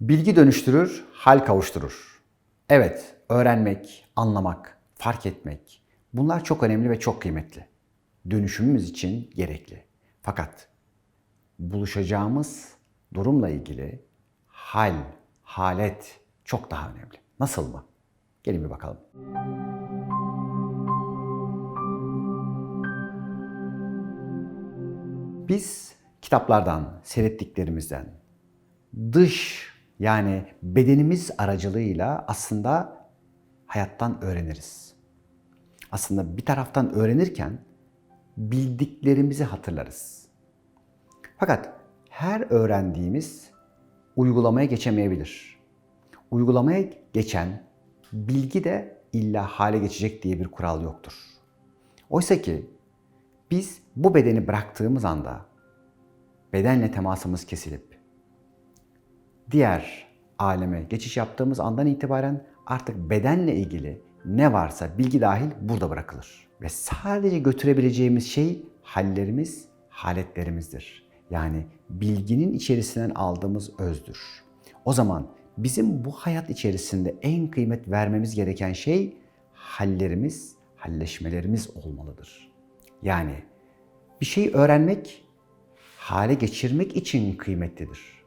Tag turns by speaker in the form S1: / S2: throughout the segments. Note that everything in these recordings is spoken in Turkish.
S1: Bilgi dönüştürür, hal kavuşturur. Evet, öğrenmek, anlamak, fark etmek bunlar çok önemli ve çok kıymetli. Dönüşümümüz için gerekli. Fakat buluşacağımız durumla ilgili hal, halet çok daha önemli. Nasıl mı? Gelin bir bakalım. Biz kitaplardan, seyrettiklerimizden, dış yani bedenimiz aracılığıyla aslında hayattan öğreniriz. Aslında bir taraftan öğrenirken bildiklerimizi hatırlarız. Fakat her öğrendiğimiz uygulamaya geçemeyebilir. Uygulamaya geçen bilgi de illa hale geçecek diye bir kural yoktur. Oysa ki biz bu bedeni bıraktığımız anda bedenle temasımız kesilip diğer aleme geçiş yaptığımız andan itibaren artık bedenle ilgili ne varsa bilgi dahil burada bırakılır. Ve sadece götürebileceğimiz şey hallerimiz, haletlerimizdir. Yani bilginin içerisinden aldığımız özdür. O zaman bizim bu hayat içerisinde en kıymet vermemiz gereken şey hallerimiz, halleşmelerimiz olmalıdır. Yani bir şeyi öğrenmek, hale geçirmek için kıymetlidir.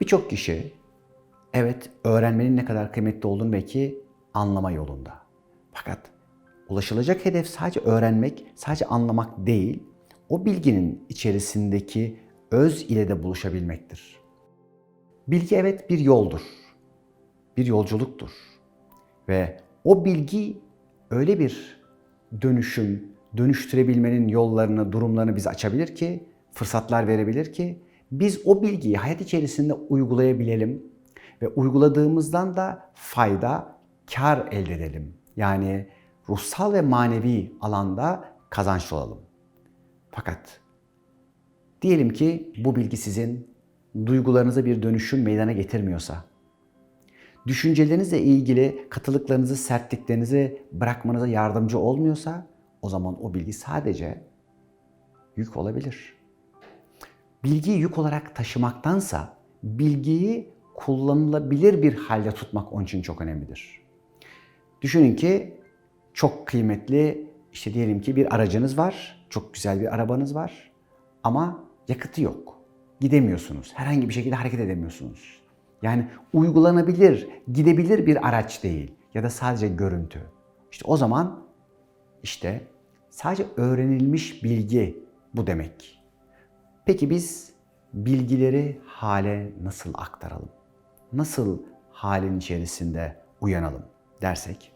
S1: Birçok kişi evet öğrenmenin ne kadar kıymetli olduğunu belki anlama yolunda. Fakat ulaşılacak hedef sadece öğrenmek, sadece anlamak değil, o bilginin içerisindeki öz ile de buluşabilmektir. Bilgi evet bir yoldur. Bir yolculuktur. Ve o bilgi öyle bir dönüşüm, dönüştürebilmenin yollarını, durumlarını bize açabilir ki, fırsatlar verebilir ki biz o bilgiyi hayat içerisinde uygulayabilelim ve uyguladığımızdan da fayda, kar elde edelim. Yani ruhsal ve manevi alanda kazançlı olalım. Fakat diyelim ki bu bilgi sizin duygularınıza bir dönüşüm meydana getirmiyorsa, düşüncelerinizle ilgili katılıklarınızı, sertliklerinizi bırakmanıza yardımcı olmuyorsa o zaman o bilgi sadece yük olabilir. Bilgiyi yük olarak taşımaktansa bilgiyi kullanılabilir bir halde tutmak onun için çok önemlidir. Düşünün ki çok kıymetli işte diyelim ki bir aracınız var, çok güzel bir arabanız var ama yakıtı yok. Gidemiyorsunuz. Herhangi bir şekilde hareket edemiyorsunuz. Yani uygulanabilir, gidebilir bir araç değil ya da sadece görüntü. İşte o zaman işte sadece öğrenilmiş bilgi bu demek. Peki biz bilgileri hale nasıl aktaralım? Nasıl halin içerisinde uyanalım dersek?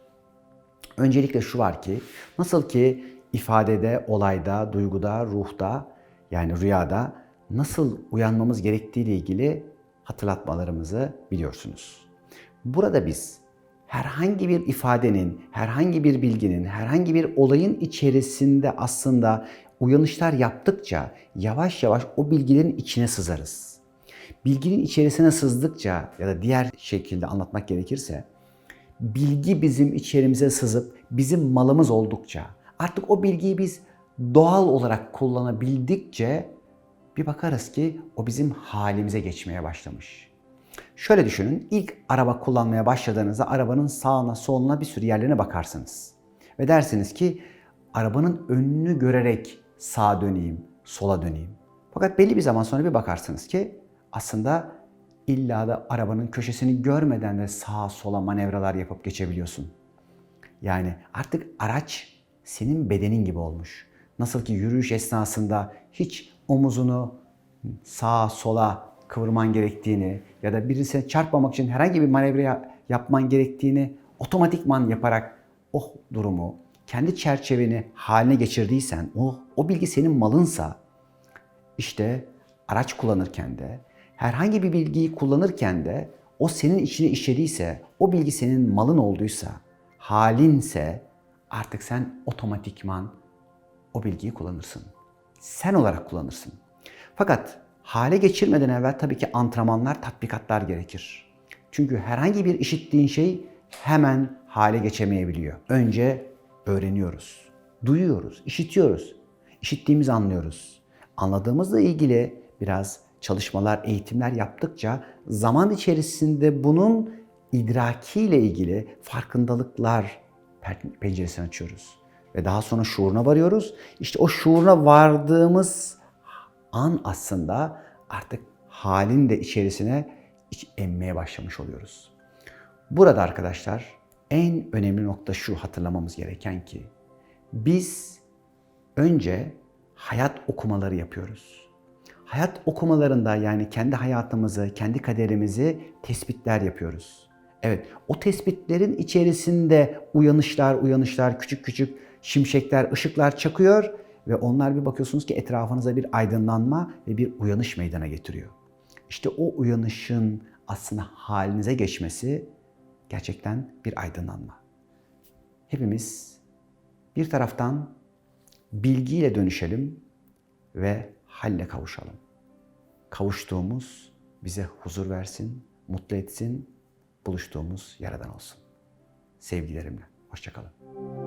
S1: Öncelikle şu var ki nasıl ki ifadede, olayda, duyguda, ruhda yani rüyada nasıl uyanmamız gerektiği ile ilgili hatırlatmalarımızı biliyorsunuz. Burada biz herhangi bir ifadenin, herhangi bir bilginin, herhangi bir olayın içerisinde aslında uyanışlar yaptıkça yavaş yavaş o bilgilerin içine sızarız. Bilginin içerisine sızdıkça ya da diğer şekilde anlatmak gerekirse bilgi bizim içerimize sızıp bizim malımız oldukça artık o bilgiyi biz doğal olarak kullanabildikçe bir bakarız ki o bizim halimize geçmeye başlamış. Şöyle düşünün, ilk araba kullanmaya başladığınızda arabanın sağına soluna bir sürü yerlerine bakarsınız. Ve dersiniz ki arabanın önünü görerek sağa döneyim, sola döneyim. Fakat belli bir zaman sonra bir bakarsınız ki aslında illa da arabanın köşesini görmeden de sağa sola manevralar yapıp geçebiliyorsun. Yani artık araç senin bedenin gibi olmuş. Nasıl ki yürüyüş esnasında hiç omuzunu sağa sola kıvırman gerektiğini ya da birisine çarpmamak için herhangi bir manevra yapman gerektiğini otomatikman yaparak o durumu kendi çerçeveni haline geçirdiysen, o, o bilgi senin malınsa işte araç kullanırken de herhangi bir bilgiyi kullanırken de o senin içine işlediyse, o bilgi senin malın olduysa, halinse artık sen otomatikman o bilgiyi kullanırsın. Sen olarak kullanırsın. Fakat hale geçirmeden evvel tabii ki antrenmanlar, tatbikatlar gerekir. Çünkü herhangi bir işittiğin şey hemen hale geçemeyebiliyor. Önce öğreniyoruz, duyuyoruz, işitiyoruz. İşittiğimizi anlıyoruz. Anladığımızla ilgili biraz çalışmalar, eğitimler yaptıkça zaman içerisinde bunun idrakiyle ilgili farkındalıklar pen- penceresini açıyoruz. Ve daha sonra şuuruna varıyoruz. İşte o şuuruna vardığımız an aslında artık halin de içerisine iç emmeye başlamış oluyoruz. Burada arkadaşlar en önemli nokta şu hatırlamamız gereken ki biz önce hayat okumaları yapıyoruz. Hayat okumalarında yani kendi hayatımızı, kendi kaderimizi tespitler yapıyoruz. Evet, o tespitlerin içerisinde uyanışlar, uyanışlar, küçük küçük şimşekler, ışıklar çakıyor ve onlar bir bakıyorsunuz ki etrafınıza bir aydınlanma ve bir uyanış meydana getiriyor. İşte o uyanışın aslında halinize geçmesi gerçekten bir aydınlanma. Hepimiz bir taraftan bilgiyle dönüşelim ve halle kavuşalım. Kavuştuğumuz bize huzur versin, mutlu etsin, buluştuğumuz yaradan olsun. Sevgilerimle. Hoşçakalın.